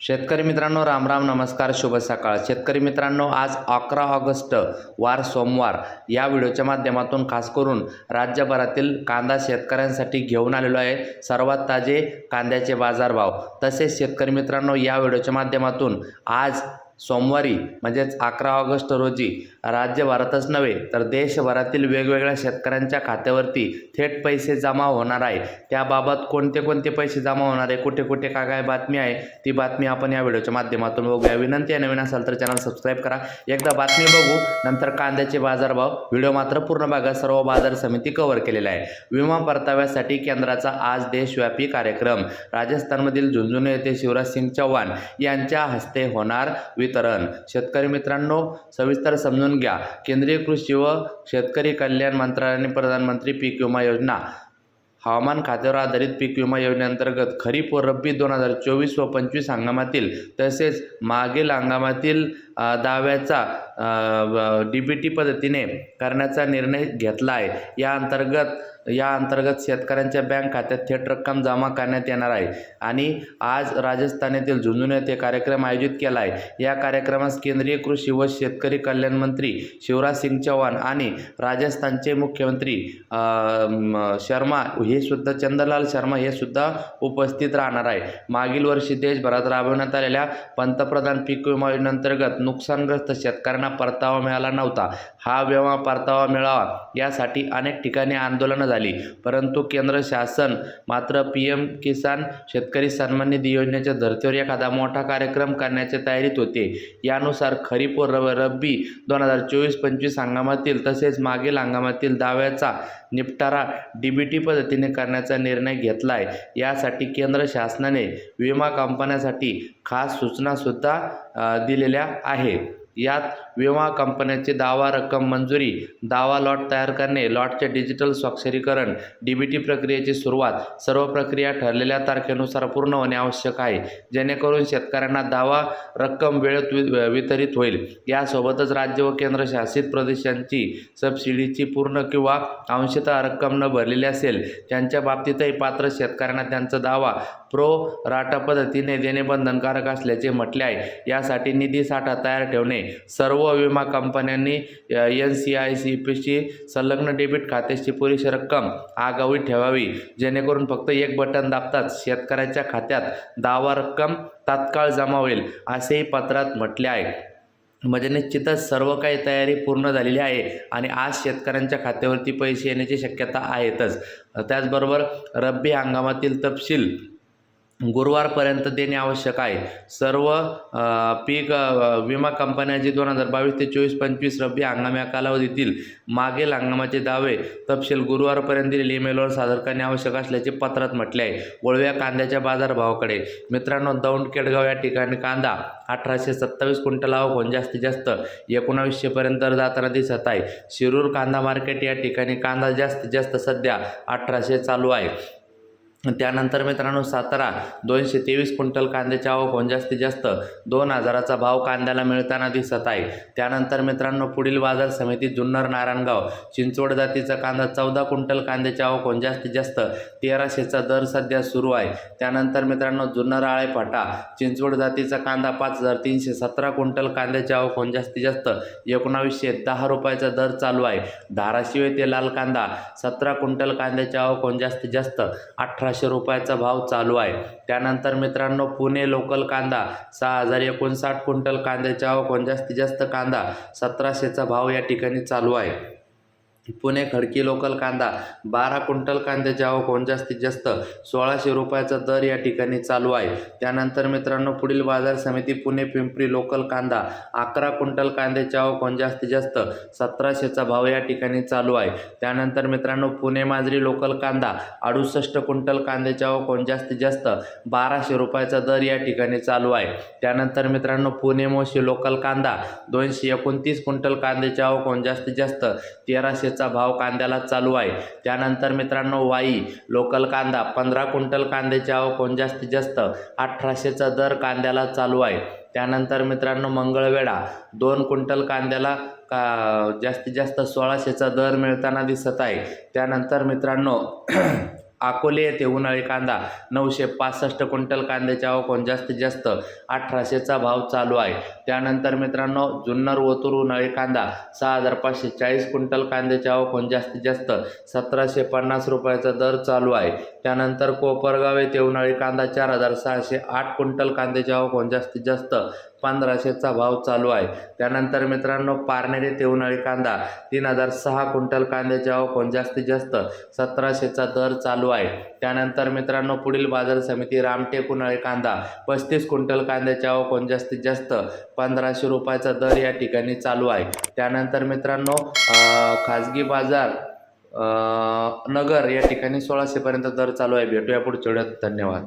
शेतकरी मित्रांनो राम राम नमस्कार शुभ सकाळ. शेतकरी मित्रांनो आज अकरा ऑगस्ट वार सोमवार. या व्हिडिओच्या माध्यमातून खास करून राज्यभरातील कांदा शेतकऱ्यांसाठी घेऊन आलेलो आहे. सर्वात ताजे कांद्याचे बाजारभाव. तसेच शेतकरी मित्रांनो या व्हिडिओच्या माध्यमातून आज सोमवारी म्हणजेच अकरा ऑगस्ट रोजी राज्यभरातच नव्हे तर देशभरातील वेगवेगळ्या शेतकऱ्यांच्या खात्यावरती थेट पैसे जमा होणार आहे. त्याबाबत कोणते कोणते पैसे जमा होणार आहे कुठे कुठे काय काय बातमी आहे ती बातमी आपण या व्हिडिओच्या माध्यमातून बघूया. विनंती आहे नवीन असाल तर चॅनल सबस्क्राईब करा. एकदा बातमी बघू नंतर कांद्याचे बाजारभाव. व्हिडिओ मात्र पूर्ण भागात सर्व बाजार समिती कव्हर केलेला आहे विमा परताव्यासाठी केंद्राचा आज देशव्यापी कार्यक्रम. राजस्थानमधील झुंझुनू येथे शिवराज सिंग चौहान यांच्या हस्ते होणार वितरण. शेतकरी मित्रांनो सविस्तर समजून घ्या. केंद्रीय कृषी व शेतकरी कल्याण मंत्रालयाने प्रधानमंत्री पीक विमा योजना. हवामान खात्यावर आधारित पीक विमा योजनेअंतर्गत खरीप व रब्बी दोन हजार चोवीस व पंचवीस हंगामातील तसेच मागील हंगामातील दाव्याचा डी बी टी पद्धतीने करण्याचा निर्णय घेतला आहे. या अंतर्गत या अंतर्गत शेतकऱ्यांच्या बँक खात्यात थेट रक्कम जमा करण्यात येणार आहे. आणि आज राजस्थान येथील झुंझुनू येथे कार्यक्रम आयोजित केला आहे. या कार्यक्रमास केंद्रीय कृषी व शेतकरी कल्याण मंत्री शिवराज सिंग चौहान आणि राजस्थानचे मुख्यमंत्री शर्मा हे सुद्धा चंद्रलाल शर्मा हे सुद्धा उपस्थित राहणार आहे. मागील वर्षी देशभरात राबवण्यात आलेल्या पंतप्रधान पीक विमा योजनेअंतर्गत नुकसानग्रस्त शेतकऱ्यांना परतावा मिळाला नव्हता. हा विमा परतावा मिळावा यासाठी अनेक ठिकाणी आंदोलनं झाली. परंतु केंद्र शासन मात्र पी एम किसान शेतकरी सन्मान निधी योजनेच्या धर्तीवर एखादा मोठा कार्यक्रम करण्याच्या तयारीत होते. यानुसार खरीप व रब रब्बी दोन हजार चोवीस पंचवीस हंगामातील तसेच मागील हंगामातील दाव्याचा निपटारा डी बी टी पद्धतीने करण्याचा निर्णय घेतला आहे यासाठी केंद्र शासनाने विमा कंपन्यासाठी खास सूचनासुद्धा दिलेल्या आहेत. यात विमा कंपन्यांची दावा रक्कम मंजुरी दावा लॉट तयार करणे लॉटचे डिजिटल स्वाक्षरीकरण डी बी टी प्रक्रियेची सुरुवात सर्व प्रक्रिया ठरलेल्या तारखेनुसार पूर्ण होणे आवश्यक आहे जेणेकरून शेतकऱ्यांना दावा रक्कम वेळेत वि- वितरित होईल. यासोबतच राज्य व केंद्रशासित प्रदेशांची सबसिडीची पूर्ण किंवा अंशतः रक्कम न भरलेली असेल त्यांच्या बाबतीतही पात्र शेतकऱ्यांना त्यांचा दावा प्रो राटा पद्धतीने देणे बंधनकारक असल्याचे म्हटले आहे. यासाठी निधी साठा तयार ठेवणे सर्व विमा कंपन्यांनी एन सी आय सी पीशी संलग्न डेबिट खात्याची पुरेशी रक्कम आगावी ठेवावी जेणेकरून फक्त एक बटन दाबताच शेतकऱ्याच्या खात्यात दावा रक्कम तात्काळ जमा होईल असेही पत्रात म्हटले आहे. म्हणजे निश्चितच सर्व काही तयारी पूर्ण झालेली आहे आणि आज शेतकऱ्यांच्या खात्यावरती पैसे येण्याची शक्यता आहेतच. त्याचबरोबर रब्बी हंगामातील तपशील गुरुवारपर्यंत देणे आवश्यक आहे. सर्व पीक विमा कंपन्या जे दोन हजार बावीस ते चोवीस पंचवीस रब्बी हंगाम या कालावधीतील मागील हंगामाचे दावे तपशील गुरुवारपर्यंत दिलेले ईमेलवर सादर करणे आवश्यक असल्याचे पत्रात म्हटले आहे. वळव्या कांद्याच्या बाजारभावाकडे. मित्रांनो दौंड केडगाव या ठिकाणी कांदा अठराशे सत्तावीस क्विंटल होऊन जास्तीत जास्त एकोणावीसशेपर्यंत जाताना दिसत आहे. शिरूर कांदा मार्केट या ठिकाणी कांदा जास्तीत जास्त सध्या अठराशे चालू आहे. त्यानंतर मित्रांनो सातारा दोनशे तेवीस क्विंटल कांद्याची आवक होऊन जास्तीत जास्त दोन हजाराचा भाव कांद्याला मिळताना दिसत आहे. त्यानंतर मित्रांनो पुढील बाजार समिती जुन्नर नारायणगाव चिंचवड जातीचा कांदा चौदा क्विंटल कांद्याची आवक होऊन जास्तीत जास्त तेराशेचा दर सध्या सुरू आहे. त्यानंतर मित्रांनो जुन्नर आळे फाटा चिंचवड जातीचा कांदा पाच हजार तीनशे सतरा क्विंटल कांद्याची आवक होऊन जास्तीत जास्त एकोणावीसशे दहा रुपयाचा दर चालू आहे. धाराशिव येथे लाल कांदा सतरा क्विंटल कांद्याची आवक होऊन जास्तीत जास्त अठराशे रुपयाचा भाव चालू आहे. त्यानंतर मित्रांनो पुणे लोकल कांदा सहा हजार एकोणसाठ क्विंटल कांद्याची आवक कोण जास्तीत जास्त कांदा सतराशेचा भाव या ठिकाणी चालू आहे. पुणे खडकी लोकल कांदा बारा क्विंटल कांद्याची आवक होऊन जास्तीत जास्त सोळाशे रुपयाचा दर या ठिकाणी चालू आहे. त्यानंतर मित्रांनो पुढील बाजार समिती पुणे पिंपरी लोकल कांदा अकरा क्विंटल कांद्याची आवक होऊन जास्तीत जास्त सतराशेचा भाव या ठिकाणी चालू आहे. त्यानंतर मित्रांनो पुणे माजरी लोकल कांदा अडुसष्ट क्विंटल कांद्याची आवक होऊन जास्तीत जास्त बाराशे रुपयाचा दर या ठिकाणी चालू आहे. त्यानंतर मित्रांनो पुणे मोशी लोकल कांदा दोनशे एकोणतीस क्विंटल कांद्याची आवक होऊन जास्तीत जास्त तेराशे तेराशेचा भाव कांद्याला चालू आहे. त्यानंतर मित्रांनो वाई लोकल कांदा पंधरा क्विंटल कांद्याची आवक कोण जास्तीत जास्त? अठराशेचा दर कांद्याला चालू आहे. त्यानंतर मित्रांनो मंगळवेढा दोन क्विंटल कांद्याला का जास्तीत जास्त सोळाशेचा दर मिळताना दिसत आहे. त्यानंतर मित्रांनो अकोले येथे उन्हाळी कांदा नऊशे पासष्ट क्विंटल कांद्याची आवक जास्तीत जास्त अठराशेचा भाव चालू आहे. त्यानंतर मित्रांनो जुन्नर ओतूर उन्हाळी कांदा सहा हजार पाचशे चाळीस क्विंटल कांद्याची आवक जास्तीत जास्त सतराशे पन्नास रुपयाचा दर चालू आहे. त्यानंतर कोपरगाव येथे उन्हाळी कांदा चार हजार सहाशे आठ क्विंटल कांद्याची आवक जास्तीत जास्त पंधराशेचा भाव चालू आहे. त्यानंतर मित्रांनो पारनेर येथे उन्हाळी कांदा तीन हजार सहा क्विंटल कांद्याची आवक जास्तीत जास्त सतराशेचा दर चालू आहे. त्यानंतर मित्रांनो पुढील बाजार समिती रामटेक उन्हाळी कांदा पस्तीस क्विंटल कांद्याची आवक जास्तीत जास्त पंधराशे रुपयाचा दर या ठिकाणी चालू आहे. त्यानंतर मित्रांनो खाजगी बाजार नगर या ठिकाणी सोळाशेपर्यंत दर चालू आहे. भेटूया पुढच्या वेळात. धन्यवाद.